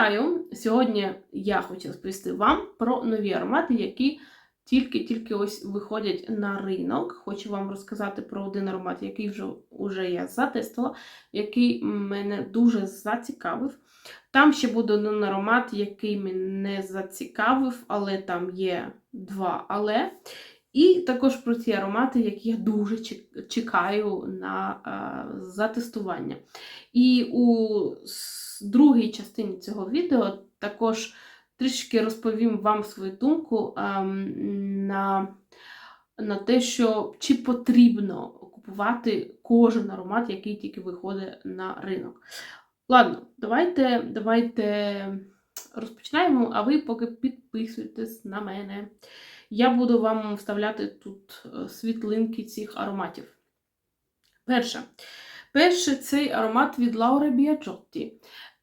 Вітаю! Сьогодні я хочу розповісти вам про нові аромати, які тільки-тільки ось виходять на ринок. Хочу вам розказати про один аромат, який вже, вже я затестила, який мене дуже зацікавив. Там ще буде один аромат, який мене зацікавив, але там є два але. І також про ті аромати, які я дуже чекаю на затестування. І у другій частині цього відео також трішки розповім вам свою думку ем, на, на те, що чи потрібно купувати кожен аромат, який тільки виходить на ринок. Ладно, давайте, давайте розпочинаємо, а ви поки підписуйтесь на мене. Я буду вам вставляти тут е, світлинки цих ароматів. Перше. Перше цей аромат від Laura Biagiotti.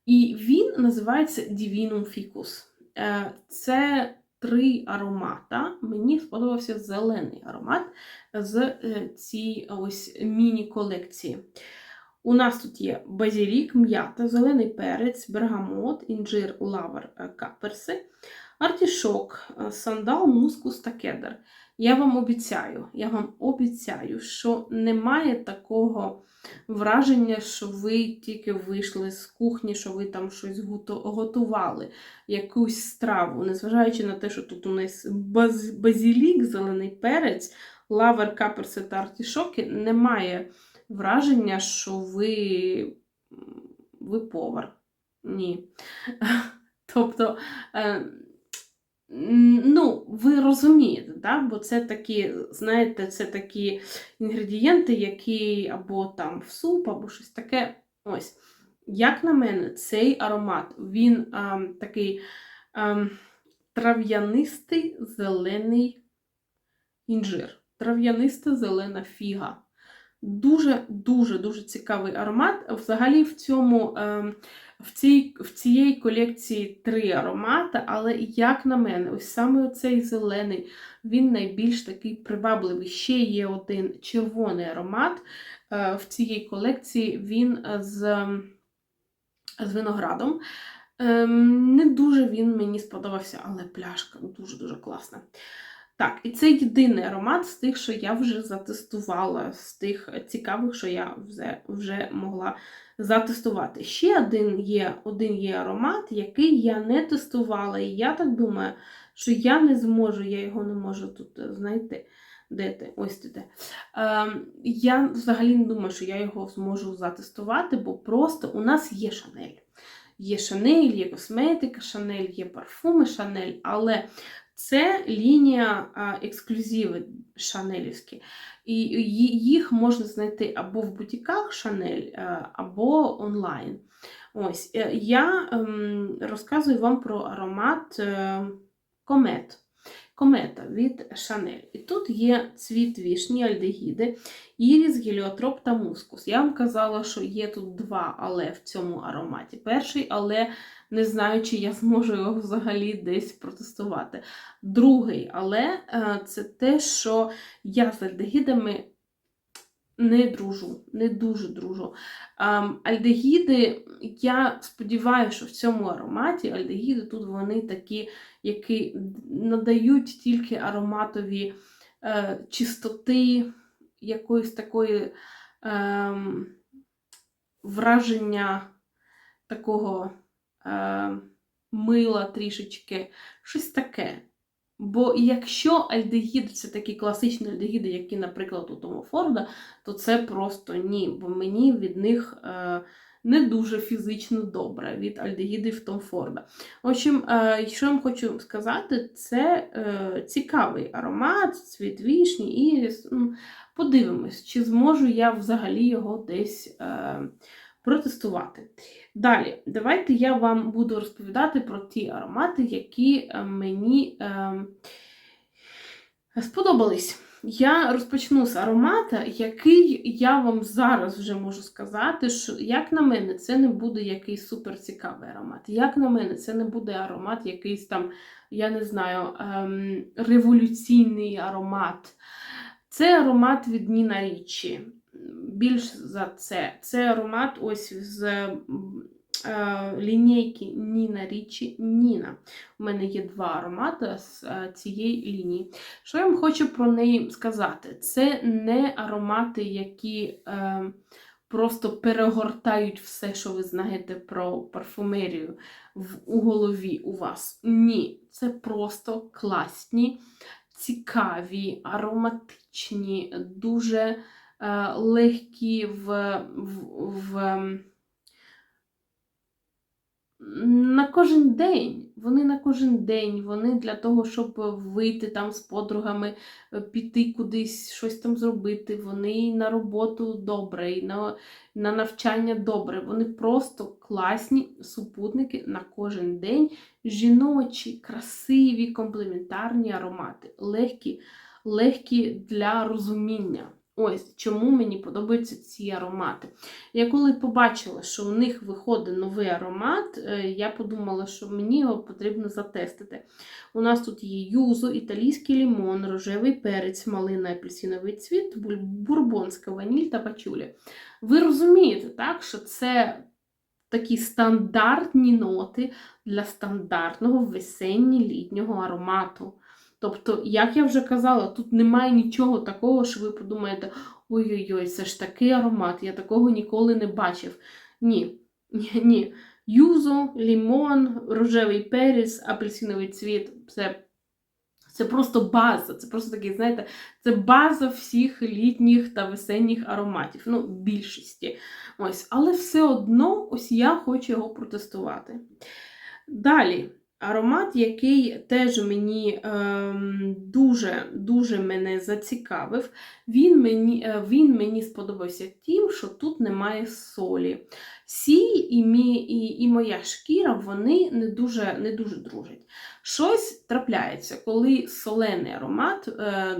І він називається Divinum Ficus. Е, Це три аромата. Мені сподобався зелений аромат з е, цієї ось міні-колекції. У нас тут є базилік, м'ята, зелений перець, бергамот, інжир, лавр, е, каперси, артішок, сандал, мускус та кедр. Я вам обіцяю, я вам обіцяю, що немає такого враження, що ви тільки вийшли з кухні, що ви там щось готували, якусь страву, незважаючи на те, що тут у нас баз- базилік, зелений перець, лавр, каперси та артішоки, немає враження, що ви, ви повар. Ні. Тобто, е, ну, ви розумієте, да? бо це такі, знаєте, це такі інгредієнти, які або там в суп, або щось таке. Ось. Як на мене, цей аромат, він ем, такий ем, трав'янистий зелений інжир. Трав'яниста зелена фіга. Дуже дуже цікавий аромат. Взагалі, в цьому ем, в, цій, в цієї колекції три аромати, але як на мене, ось саме цей зелений, він найбільш такий привабливий. Ще є один червоний аромат е, в цій колекції. Він е, з, з виноградом. Ем, Не дуже він мені сподобався, але пляшка дуже-дуже класна. Так, і це єдиний аромат з тих, що я вже затестувала, з тих цікавих, що я вже, вже могла затестувати. Ще один є, один є аромат, який я не тестувала, і я так думаю, що я не зможу, я його не можу тут е, знайти. Де ти? Ось ти де. Ем, я взагалі не думаю, що я його зможу затестувати, бо просто у нас є Шанель. Є Шанель, є косметика Шанель, є парфуми Шанель, але це лінія ексклюзиви шанелівські. І їх можна знайти або в бутіках Шанель, е, або онлайн. Ось, е, я ем, розказую вам про аромат е, комет. Комета від Шанель. І тут є цвіт вішні, альдегіди, іріс, геліотроп та мускус. Я вам казала, що є тут два але в цьому ароматі. Перший але не знаю, чи я зможу його взагалі десь протестувати. Другий, але е, це те, що я з альдегідами не дружу, не дуже дружу. Ем, Альдегіди, я сподіваюся, що в цьому ароматі альдегіди тут вони такі, які надають тільки ароматові е, чистоти, якоїсь такої ем, враження такого мила трішечки, щось таке. Бо якщо альдегід це такі класичні альдегіди, які, наприклад, у Тома Форда, то це просто ні, бо мені від них е, не дуже фізично добре від альдегідів Том Форда. В общем, е, що я вам хочу сказати, це е, цікавий аромат, цвіт вішні, іріс. М, Подивимось, чи зможу я взагалі його десь е, протестувати. Далі, давайте я вам буду розповідати про ті аромати, які е, мені е, сподобались. Я розпочну з аромата, який я вам зараз вже можу сказати, що, як на мене, це не буде якийсь супер цікавий аромат. Як на мене, це не буде аромат якийсь там, я не знаю, ем, революційний аромат. Це аромат від Ніна Річі. Більш за це. Це аромат ось з е, лінійки Ніна Річі Ніна. У мене є два аромати з е, цієї лінії. Що я вам хочу про неї сказати? Це не аромати, які е, просто перегортають все, що ви знаєте про парфумерію у голові у вас. Ні, це просто класні, цікаві, ароматичні, дуже легкі в, в, в на кожен день. Вони на кожен день, вони для того, щоб вийти там з подругами, е, піти кудись, щось там зробити. Вони і на роботу добре, і на, на навчання добре. Вони просто класні супутники на кожен день. Жіночі, красиві, комплементарні аромати, легкі, легкі для розуміння. Ось чому мені подобаються ці аромати. Я коли побачила, що у них виходить новий аромат, е, я подумала, що мені його потрібно затестити. У нас тут є юзо, італійський лімон, рожевий перець, малина, апельсиновий цвіт, бурбонська ваніль та пачулі. Ви розумієте, так, що це такі стандартні ноти для стандартного весенньо-літнього аромату. Тобто, як я вже казала, тут немає нічого такого, що ви подумаєте, ой-ой-ой, це ж такий аромат, я такого ніколи не бачив. Ні, ні, ні. Юзо, лімон, рожевий перець, апельсиновий цвіт це, це просто база. Це просто такий, знаєте, це база всіх літніх та весенніх ароматів. Ну, більшості. Ось, але все одно ось я хочу його протестувати. Далі. Аромат, який теж мені ем, дуже дуже мене зацікавив, він мені е, він мені сподобався тим, що тут немає солі. Сіль і, мій, і, і моя шкіра вони не дуже не дуже дружать. Щось трапляється, коли солений аромат е,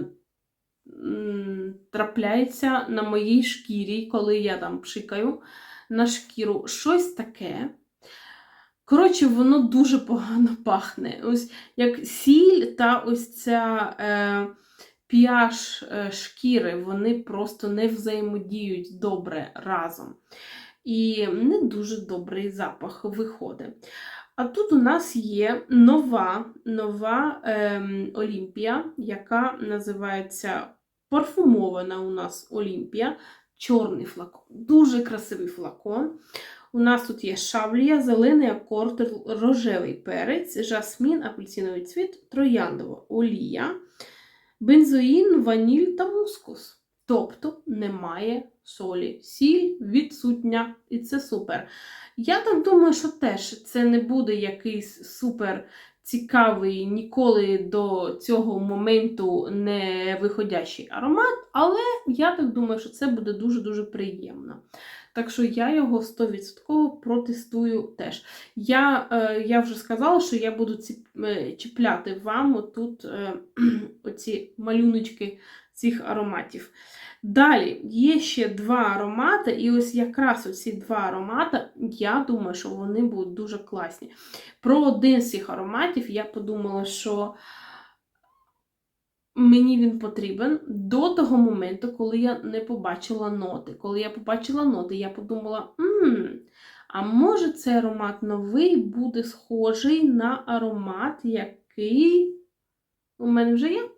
трапляється на моїй шкірі, коли я там пшикаю на шкіру, щось таке. Коротше, воно дуже погано пахне. Ось як сіль та ось ця е, піаж е, шкіри, вони просто не взаємодіють добре разом. І не дуже добрий запах виходить. А тут у нас є нова нова ем, Олімпія, яка називається парфумована у нас Олімпія. Чорний флакон. Дуже красивий флакон. У нас тут є шавлія, зелений акорд, рожевий перець, жасмін, апельсиновий цвіт, трояндова олія, бензоїн, ваніль та мускус. Тобто немає солі. Сіль відсутня, і це супер. Я так думаю, що теж це не буде якийсь супер цікавий, ніколи до цього моменту не виходящий аромат, але я так думаю, що це буде дуже-дуже приємно. Так що я його 100% протестую теж. Я е, я вже сказала, що я буду е, чіпляти вам отут е, оці малюночки цих ароматів. Далі є ще два аромати, і ось якраз оці два аромати, я думаю, що вони будуть дуже класні. Про один з цих ароматів я подумала, що мені він потрібен до того моменту, коли я не побачила ноти. Коли я побачила ноти, я подумала, мм, а може цей аромат новий буде схожий на аромат, який у мене вже є.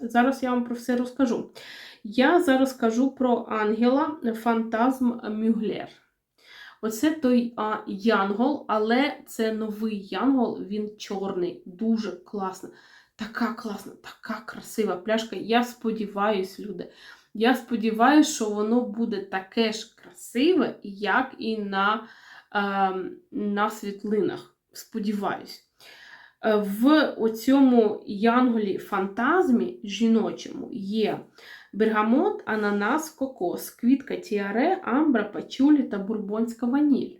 Зараз я вам про все розкажу. Я зараз кажу про ангела Фантазм Мюглер. Оце той а, янгол, але це новий янгол, він чорний, дуже класно. Така класна, така красива пляшка. Я сподіваюся, люди. Я сподіваюся, що воно буде таке ж красиве, як і на, е, на світлинах. Сподіваюсь. Е, В оцьому янголі фантазмі жіночому є бергамот, ананас, кокос, квітка тіаре, амбра, пачулі та бурбонська ваніль.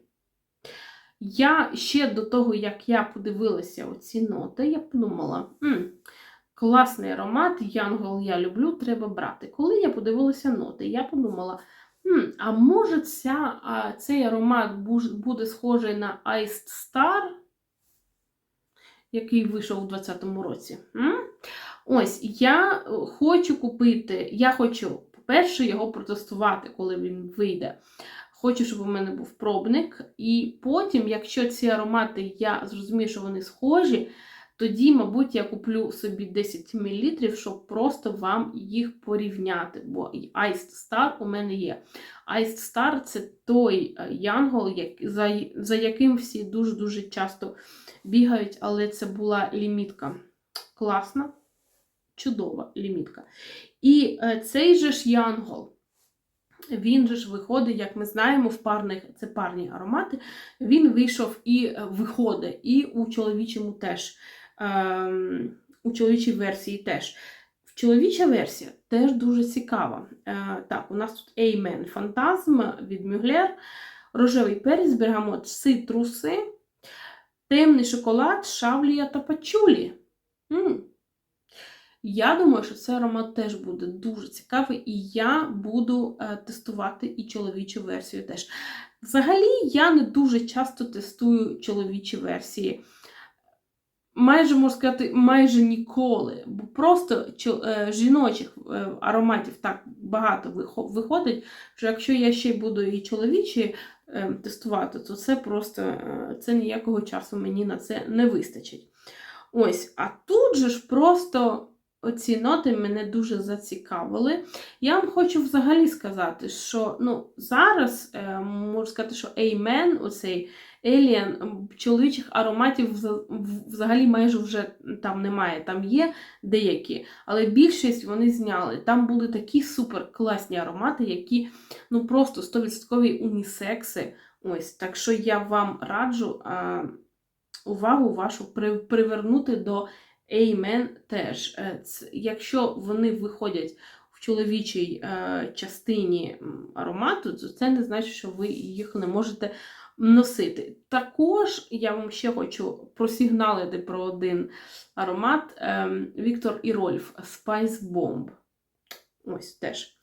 Я ще до того, як я подивилася оці ноти, я подумала, М, класний аромат, янгол я люблю, треба брати. Коли я подивилася ноти, я подумала, М, а може ця, а, цей аромат буде схожий на Iced Star, який вийшов у 2020 році. М? Ось, я е, хочу купити, я хочу, по-перше, його протестувати, коли він вийде. Хочу, щоб у мене був пробник. І потім, якщо ці аромати я зрозумію, що вони схожі, тоді, мабуть, я куплю собі 10 мл, щоб просто вам їх порівняти. Бо Iced Star у мене є. Iced Star це той е, янгол, за, за яким всі дуже-дуже часто бігають, але це була лімітка. Класна, чудова лімітка. І е, цей же ж янгол. Він же ж виходить, як ми знаємо, в парних це парні аромати. Він вийшов і е, виходить, і у чоловічому теж. Ем, у чоловічій версії теж. Чоловіча версія теж дуже цікава. Е, так, у нас тут Amen Фантазм від Мюглер, рожевий перець, бергамот, цитруси, темний шоколад, шавлія та пачулі. М. Я думаю, що цей аромат теж буде дуже цікавий, і я буду е, тестувати і чоловічу версію теж. Взагалі, я не дуже часто тестую чоловічі версії. Майже можна сказати, майже ніколи. Бо просто е, жіночих е, ароматів так багато виходить, що якщо я ще буду і чоловічі тестувати, то це просто це ніякого часу мені на це не вистачить. Ось, а тут же ж просто оці ноти мене дуже зацікавили. Я вам хочу взагалі сказати, що ну, зараз е, можу сказати, що Amen, оцей Alien, чоловічих ароматів взагалі майже вже там немає. Там є деякі, але більшість вони зняли. Там були такі супер класні аромати, які ну просто 100% унісекси. Ось, так що я вам раджу увагу вашу при, привернути до Amen теж. Е, Якщо вони виходять в чоловічій е, частині аромату, то це не значить, що ви їх не можете носити. Також я вам ще хочу просігналити про один аромат ем, Віктор і Рольф Spice Bomb. Ось теж.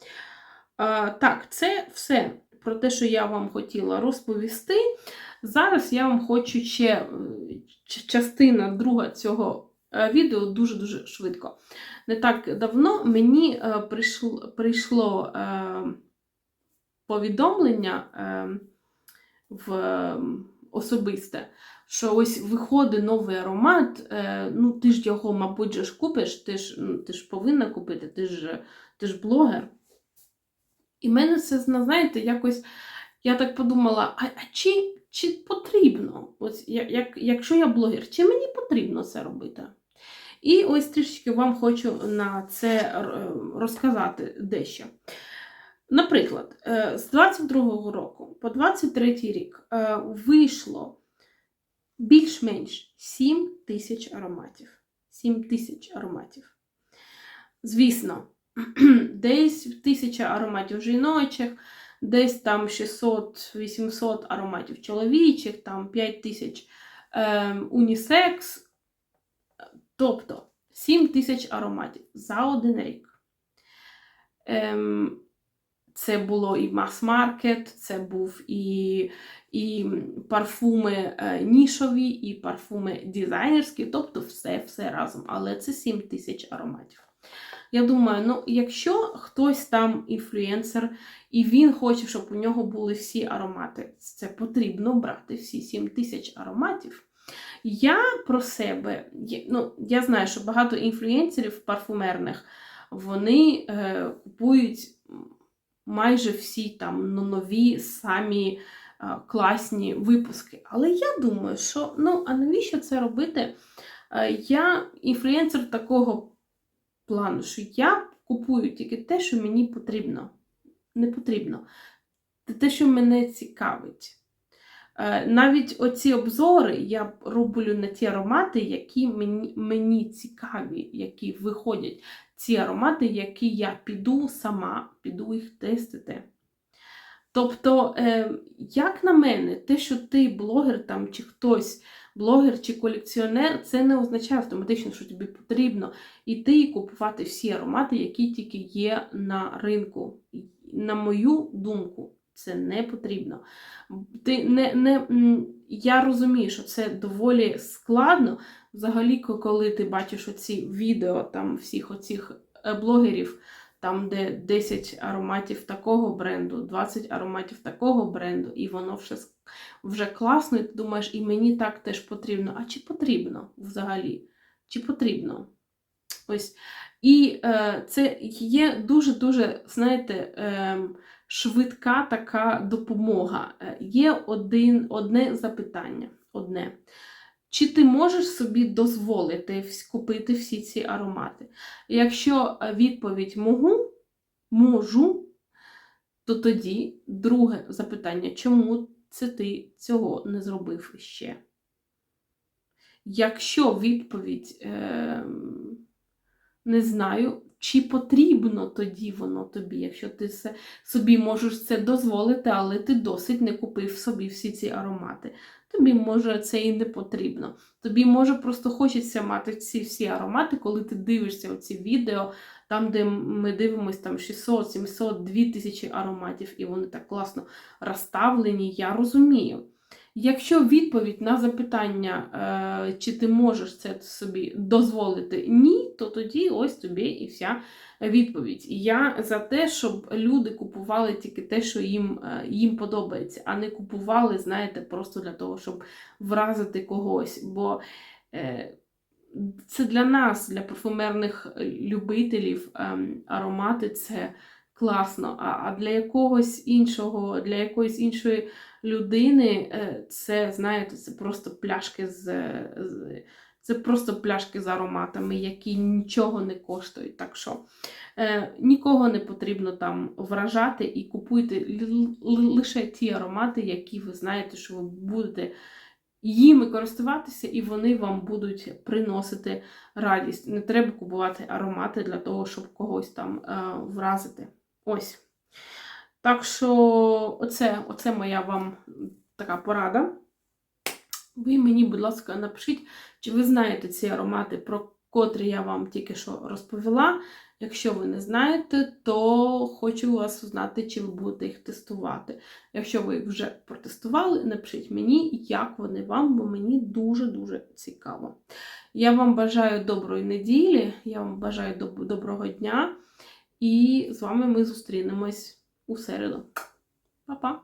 Е, так, це все про те, що я вам хотіла розповісти. Зараз я вам хочу ще частина друга цього відео дуже-дуже швидко. Не так давно мені е, прийшло, прийшло е, повідомлення е, в е, особисте, що ось виходить новий аромат, е, ну ти ж його, мабуть, ж купиш, ти ж, ну, ти ж повинна купити, ти ж, ти ж блогер. І мене це, зна- знаєте, якось я так подумала: а, а чи, чи потрібно? Ось, як, якщо я блогер, чи мені потрібно це робити? І ось трішечки вам хочу на це е, розказати дещо. Наприклад, е, з 22-го року по 23-й рік е, вийшло більш-менш 7 тисяч ароматів. 7 тисяч ароматів. Звісно, десь тисяча ароматів жіночих, десь там 600-800 ароматів чоловічих, там 5 тисяч е, унісекс. Тобто 7 тисяч ароматів за один рік. Ем, це було і мас-маркет, це був і, і парфуми е, нішові, і парфуми дизайнерські, тобто все, все разом. Але це 7 тисяч ароматів. Я думаю, ну, якщо хтось там інфлюенсер, і він хоче, щоб у нього були всі аромати, це потрібно брати всі 7 тисяч ароматів. Я про себе, ну, я знаю, що багато інфлюенсерів парфумерних вони е, купують майже всі там ну, нові самі е, класні випуски. Але я думаю, що ну, а навіщо це робити? Е, я інфлюенсер такого плану, що я купую тільки те, що мені потрібно. Не потрібно. Те, що мене цікавить. Е, Навіть оці обзори я роблю на ті аромати, які мені, мені цікаві, які виходять. Ці аромати, які я піду сама, піду їх тестити. Тобто, е, як на мене, те, що ти блогер там, чи хтось блогер чи колекціонер, це не означає автоматично, що тобі потрібно йти і купувати всі аромати, які тільки є на ринку. На мою думку, це не потрібно. Ти не, не, я розумію, що це доволі складно. Взагалі, коли ти бачиш оці відео там всіх оцих е, блогерів, там, де 10 ароматів такого бренду, 20 ароматів такого бренду, і воно вже, вже класно, і ти думаєш, і мені так теж потрібно. А чи потрібно взагалі? Чи потрібно? Ось. І е, це є дуже-дуже, знаєте, е, швидка така допомога. Е, Є один, одне запитання. Одне. Чи ти можеш собі дозволити купити всі ці аромати? Якщо е, відповідь можу, можу, то тоді друге запитання, чому це ти цього не зробив ще? Якщо відповідь ем, не знаю, чи потрібно тоді воно тобі, якщо ти се- собі можеш це дозволити, але ти досить не купив собі всі ці аромати. Тобі може це і не потрібно. Тобі може просто хочеться мати ці всі аромати, коли ти дивишся оці відео, там, де ми дивимося там 600, 700, 2000 ароматів, і вони так класно розставлені, я розумію. Якщо відповідь на запитання, е, чи ти можеш це собі дозволити ні, то тоді ось тобі і вся відповідь. Я за те, щоб люди купували тільки те, що їм, е, їм подобається, а не купували, знаєте, просто для того, щоб вразити когось. Бо е, це для нас, для парфумерних любителів, ем, аромати це класно. А, для якогось іншого, для якоїсь іншої людини е, це, знаєте, це просто пляшки з. з це просто пляшки з ароматами, які нічого не коштують. Так що е, нікого не потрібно там вражати і купуйте лише ті аромати, які ви знаєте, що ви будете їми користуватися, і вони вам будуть приносити радість. Не треба купувати аромати для того, щоб когось там е, вразити. Ось. Так що, оце, оце моя вам така порада. Ви мені, будь ласка, напишіть, чи ви знаєте ці аромати, про котрі я вам тільки що розповіла. Якщо ви не знаєте, то хочу вас знати, чи ви будете їх тестувати. Якщо ви їх вже протестували, напишіть мені, як вони вам, бо мені дуже-дуже цікаво. Я вам бажаю доброї неділі, я вам бажаю доб- доброго дня, і з вами ми зустрінемось у середу. Па-па!